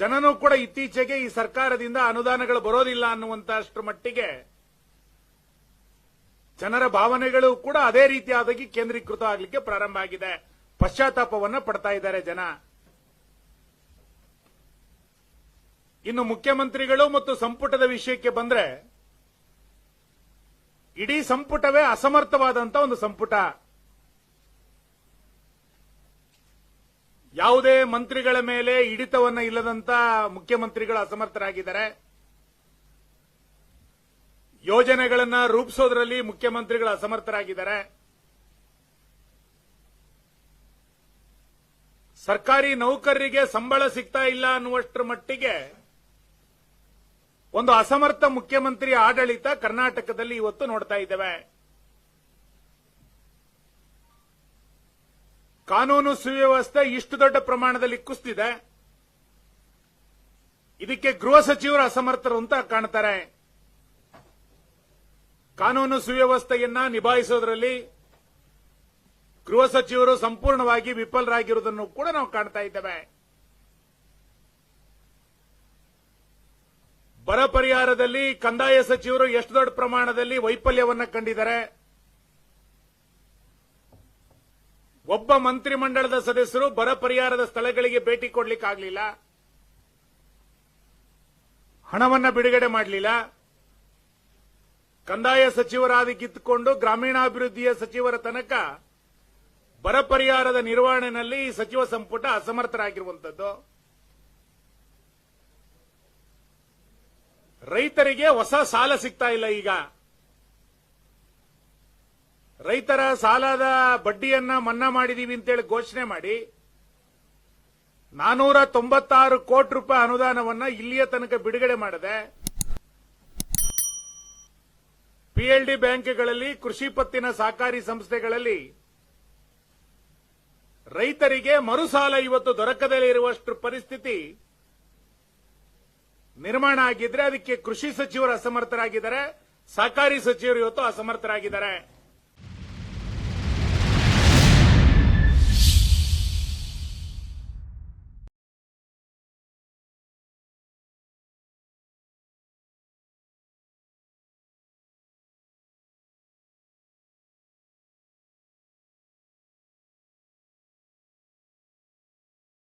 ಜನನೂ ಕೂಡ ಇತ್ತೀಚೆಗೆ ಈ ಸರ್ಕಾರದಿಂದ ಅನುದಾನಗಳು ಬರೋದಿಲ್ಲ ಅನ್ನುವಂತಷ್ಟು ಮಟ್ಟಿಗೆ ಜನರ ಭಾವನೆಗಳು ಕೂಡ ಅದೇ ರೀತಿಯಾದಾಗಿ ಕೇಂದ್ರೀಕೃತ ಆಗಲಿಕ್ಕೆ ಪ್ರಾರಂಭ ಆಗಿದೆ. ಪಶ್ಚಾತ್ತಾಪವನ್ನ ಪಡ್ತಾ ಇದ್ದಾರೆ ಜನ. ಇನ್ನು ಮುಖ್ಯಮಂತ್ರಿಗಳು ಮತ್ತು ಸಂಪುಟದ ವಿಷಯಕ್ಕೆ ಬಂದ್ರೆ ಇಡೀ ಸಂಪುಟವೇ ಅಸಮರ್ಥವಾದಂತಹ ಒಂದು ಸಂಪುಟ. ಯಾವುದೇ ಮಂತ್ರಿಗಳ ಮೇಲೆ ಹಿಡಿತವನ್ನ ಇಲ್ಲದಂತ ಮುಖ್ಯಮಂತ್ರಿಗಳು ಅಸಮರ್ಥರಾಗಿದ್ದಾರೆ. ಯೋಜನೆಗಳನ್ನ ರೂಪಿಸೋದ್ರಲ್ಲಿ ಮುಖ್ಯಮಂತ್ರಿಗಳು ಅಸಮರ್ಥರಾಗಿದ್ದಾರೆ. ಸರ್ಕಾರಿ ನೌಕರರಿಗೆ ಸಂಬಳ ಸಿಗ್ತಾ ಇಲ್ಲ ಅನ್ನುವಷ್ಟರ ಮಟ್ಟಿಗೆ ಒಂದು ಅಸಮರ್ಥ ಮುಖ್ಯಮಂತ್ರಿ ಆಡಳಿತ ಕರ್ನಾಟಕದಲ್ಲಿ ಇವತ್ತು ನೋಡ್ತಾ ಇದ್ದೇವೆ. ಕಾನೂನು ಸುವ್ಯವಸ್ಥೆ ಇಷ್ಟು ದೊಡ್ಡ ಪ್ರಮಾಣದಲ್ಲಿ ಕುಸಿದಿದೆ ಇದಕ್ಕೆ ಗೃಹ ಸಚಿವರು ಅಸಮರ್ಥರು ಅಂತ ಕಾಣ್ತಾರೆ. ಕಾನೂನು ಸುವ್ಯವಸ್ಥೆಯನ್ನ ನಿಭಾಯಿಸೋದ್ರಲ್ಲಿ ಗೃಹ ಸಚಿವರು ಸಂಪೂರ್ಣವಾಗಿ ವಿಫಲರಾಗಿರುವುದನ್ನು ಕೂಡ ನಾವು ಕಾಣ್ತಾ ಇದ್ದೇವೆ. ಬರ ಪರಿಹಾರದಲ್ಲಿ ಕಂದಾಯ ಸಚಿವರು ಎಷ್ಟು ದೊಡ್ಡ ಪ್ರಮಾಣದಲ್ಲಿ ವೈಫಲ್ಯವನ್ನು ಕಂಡಿದ್ದಾರೆ. ಒಬ್ಬ ಮಂತ್ರಿಮಂಡಲದ ಸದಸ್ಯರು ಬರ ಪರಿಹಾರದ ಸ್ಥಳಗಳಿಗೆ ಭೇಟಿ ಕೊಡ್ಲಿಕ್ಕಾಗಲಿಲ್ಲ. ಹಣವನ್ನ ಬಿಡುಗಡೆ ಮಾಡಲಿಲ್ಲ. ಕಂದಾಯ ಸಚಿವರಾಗಿ ಕಿತ್ತುಕೊಂಡು ಗ್ರಾಮೀಣಾಭಿವೃದ್ಧಿಯ ಸಚಿವರ ತನಕ ಬರ ಪರಿಹಾರದ ನಿರ್ವಹಣೆಯಲ್ಲಿ ಈ ಸಚಿವ ಸಂಪುಟ ಅಸಮರ್ಥರಾಗಿರುವಂತದ್ದು ರೈತರಿಗೆ ಹೊಸ ಸಾಲ ಸಿಗ್ತಾ ಇಲ್ಲ ಈಗ. ರೈತರ ಸಾಲದ ಬಡ್ಡಿಯನ್ನ ಮನ್ನಾ ಮಾಡಿದೀವಿ ಅಂತೇಳಿ ಘೋಷಣೆ ಮಾಡಿ ನಾನೂರ ತೊಂಬತ್ತಾರು ಕೋಟಿ ರೂಪಾಯಿ ಅನುದಾನವನ್ನ ಇಲ್ಲಿಯ ತನಕ ಬಿಡುಗಡೆ ಮಾಡದೆ ಪಿಎಲ್ಡಿ ಬ್ಯಾಂಕ್ಗಳಲ್ಲಿ, ಕೃಷಿ ಪತ್ತಿನ ಸಹಕಾರಿ ಸಂಸ್ಥೆಗಳಲ್ಲಿ ರೈತರಿಗೆ ಮರುಸಾಲ ಇವತ್ತು ದೊರಕದಲ್ಲಿ ಇರುವಷ್ಟು ಪರಿಸ್ಥಿತಿ ನಿರ್ಮಾಣ ಆಗಿದ್ರೆ ಅದಕ್ಕೆ ಕೃಷಿ ಸಚಿವರು ಅಸಮರ್ಥರಾಗಿದ್ದಾರೆ, ಸಹಕಾರಿ ಸಚಿವರು ಇವತ್ತು ಅಸಮರ್ಥರಾಗಿದ್ದಾರೆ.